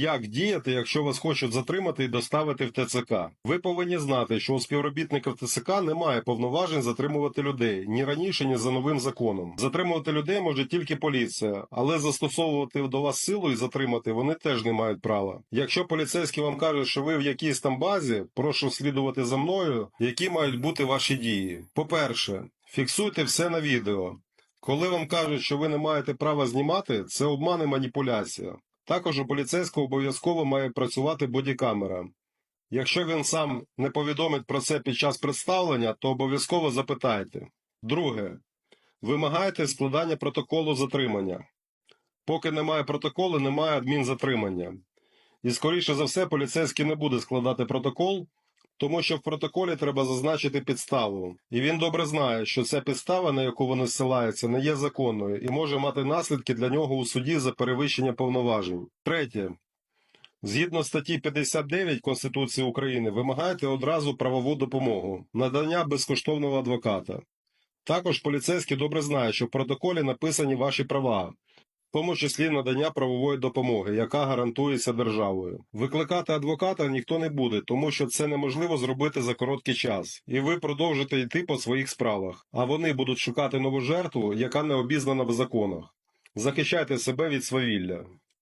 Як діяти, якщо вас хочуть затримати і доставити в ТЦК? Ви повинні знати, що у співробітників ТЦК немає повноважень затримувати людей ні раніше, ні за новим законом. Затримувати людей може тільки поліція, але застосовувати до вас силу і затримати вони теж не мають права. Якщо поліцейські вам кажуть, що ви в якійсь там базі, прошу слідувати за мною, які мають бути ваші дії. По-перше, фіксуйте все на відео. Коли вам кажуть, що ви не маєте права знімати, це обман і маніпуляція. Також у поліцейського обов'язково має працювати бодікамера. Якщо він сам не повідомить про це під час представлення, то обов'язково запитайте. Друге. Вимагайте складання протоколу затримання. Поки немає протоколу, немає адмінзатримання. І скоріше за все, поліцейський не буде складати протокол, тому що в протоколі треба зазначити підставу. І він добре знає, що ця підстава, на яку вони ссилаються, не є законною і може мати наслідки для нього у суді за перевищення повноважень. Третє. Згідно статті 59 Конституції України, вимагаєте одразу правову допомогу, надання безкоштовного адвоката. Також поліцейський добре знає, що в протоколі написані ваші права, тому числі надання правової допомоги, яка гарантується державою. Викликати адвоката ніхто не буде, тому що це неможливо зробити за короткий час, і ви продовжите йти по своїх справах, а вони будуть шукати нову жертву, яка не обізнана в законах. Захищайте себе від свавілля.